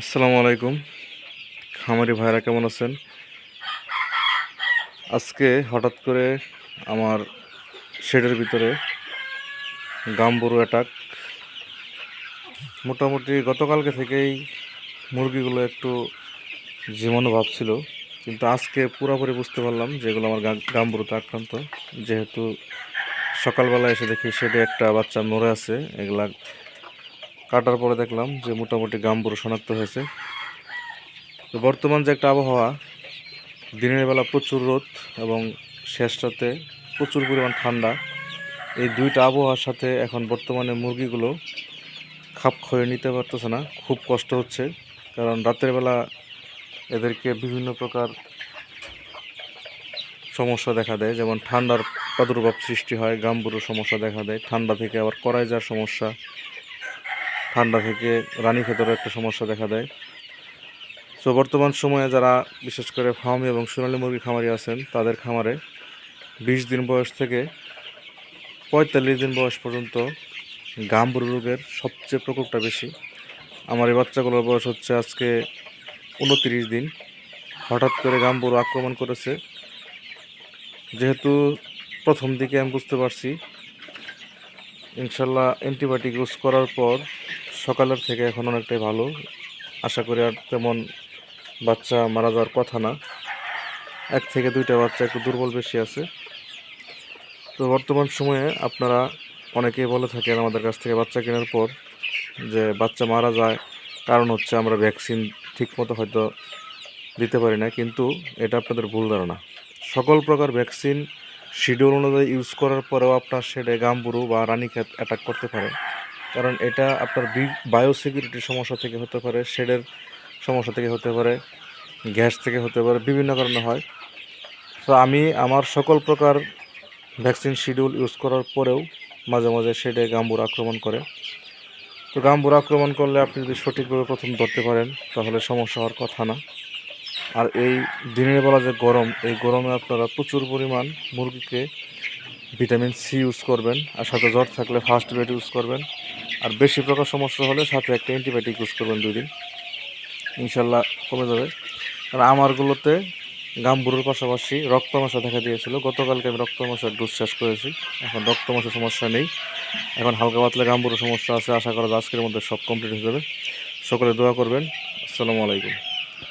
আসসালামু আলাইকুম। খামারি ভাইরা কেমন আছেন? আজকে হঠাৎ করে আমার শেডের ভিতরে গাম্বুরু অ্যাটাক মোটামুটি গতকালকে থেকেই মুরগিগুলো একটু জীবাণু ভাব ছিল কিন্তু আজকে পুরোপুরি বুঝতে পারলাম যেগুলো আমার গাম্বুরুতে আক্রান্ত। যেহেতু সকালবেলা এসে দেখি শেডে একটা বাচ্চা মরে আছে, এগুলা কাটার পরে দেখলাম যে মোটামুটি গাম্বুরু শনাক্ত হয়েছে। তো বর্তমান যে একটা আবহাওয়া, দিনের বেলা প্রচুর রোদ এবং শেষ রাতে প্রচুর পরিমাণ ঠান্ডা। এই দুইটা আবহাওয়ার সাথে এখন বর্তমানে মুরগিগুলো খাপ খয়ে নিতে পারতেছে না, খুব কষ্ট হচ্ছে। কারণ রাতের বেলা এদেরকে বিভিন্ন প্রকার সমস্যা দেখা দেয়, যেমন ঠান্ডার প্রাদুর্ভাব সৃষ্টি হয় গাম্বুরু সমস্যা দেখা দেয়, ঠান্ডা থেকে আবার করাই যাওয়ার সমস্যা। ঠান্ডা থেকে রানী ক্ষেতেরও একটা সমস্যা দেখা দেয়। তো বর্তমান সময়ে যারা বিশেষ করে ফার্ম এবং সোনালী মুরগি খামারি আছেন, তাদের খামারে বিশ দিন বয়স থেকে পঁয়তাল্লিশ দিন বয়স পর্যন্ত গাম্বুরু রোগের সবচেয়ে প্রকোপটা বেশি। আমার এই বাচ্চাগুলোর বয়স হচ্ছে আজকে উনত্রিশ দিন। হঠাৎ করে গাম্বুরু আক্রমণ করেছে। যেহেতু প্রথম দিকে আমি বুঝতে পারছি, ইনশাল্লাহ অ্যান্টিবায়োটিক ইউজ করার পর সকালের থেকে এখন অনেকটাই ভালো। আশা করি আর তেমন বাচ্চা মারা যাওয়ার কথা না। এক থেকে দুইটা বাচ্চা একটু দুর্বল বেশি আছে। তো বর্তমান সময়ে আপনারা অনেকেই বলে থাকেন আমাদের কাছ থেকে বাচ্চা কেনার পর যে বাচ্চা মারা যায়, কারণ হচ্ছে আমরা ভ্যাকসিন ঠিকমতো হয়তো দিতে পারি না, কিন্তু এটা আপনাদের ভুল ধারণা। সকল প্রকার ভ্যাকসিন শিডিউল অনুযায়ী ইউজ করার পরেও আপনার সেটা গাম্বুরু বা রানীক্ষেত অ্যাটাক করতে পারে। কারণ এটা আপনার বায়ো সিকিউরিটির সমস্যা থেকে হতে পারে, শেডের সমস্যা থেকে হতে পারে, গ্যাস থেকে হতে পারে, বিভিন্ন কারণে হয়। তো আমি আমার সকল প্রকার ভ্যাকসিন শিডিউল ইউজ করার পরেও মাঝে মাঝে শেডে গাম্বুর আক্রমণ করে। তো গাম্বুর আক্রমণ করলে আপনি যদি সঠিকভাবে প্রথম ধরতে পারেন, তাহলে সমস্যা হওয়ার কথা না। আর এই দিনের বেলা যে গরম, এই গরমে আপনারা প্রচুর পরিমাণ মুরগিকে ভিটামিন সি ইউজ করবেন, আর সাথে জ্বর থাকলে ফার্স্ট বেড ইউজ করবেন। আর বেশি প্রকার সমস্যা হলে সাথে একটা অ্যান্টিবায়োটিক ইউজ করবেন দুই দিন। ইনশাল্লাহ কমে যাবে। আর আমারগুলোতে গাম্বুরুর পাশাপাশি রক্তমাশা দেখা দিয়েছিল। গতকালকে আমি রক্তমশার ডোজ শেষ করেছি। এখন রক্তমাশার সমস্যা নেই। এখন হালকা পাতলে গাম্বুরুর সমস্যা আছে। আশা করা আজকের মধ্যে সব কমপ্লিট হয়ে যাবে। সকলে দোয়া করবেন। আসসালামু আলাইকুম।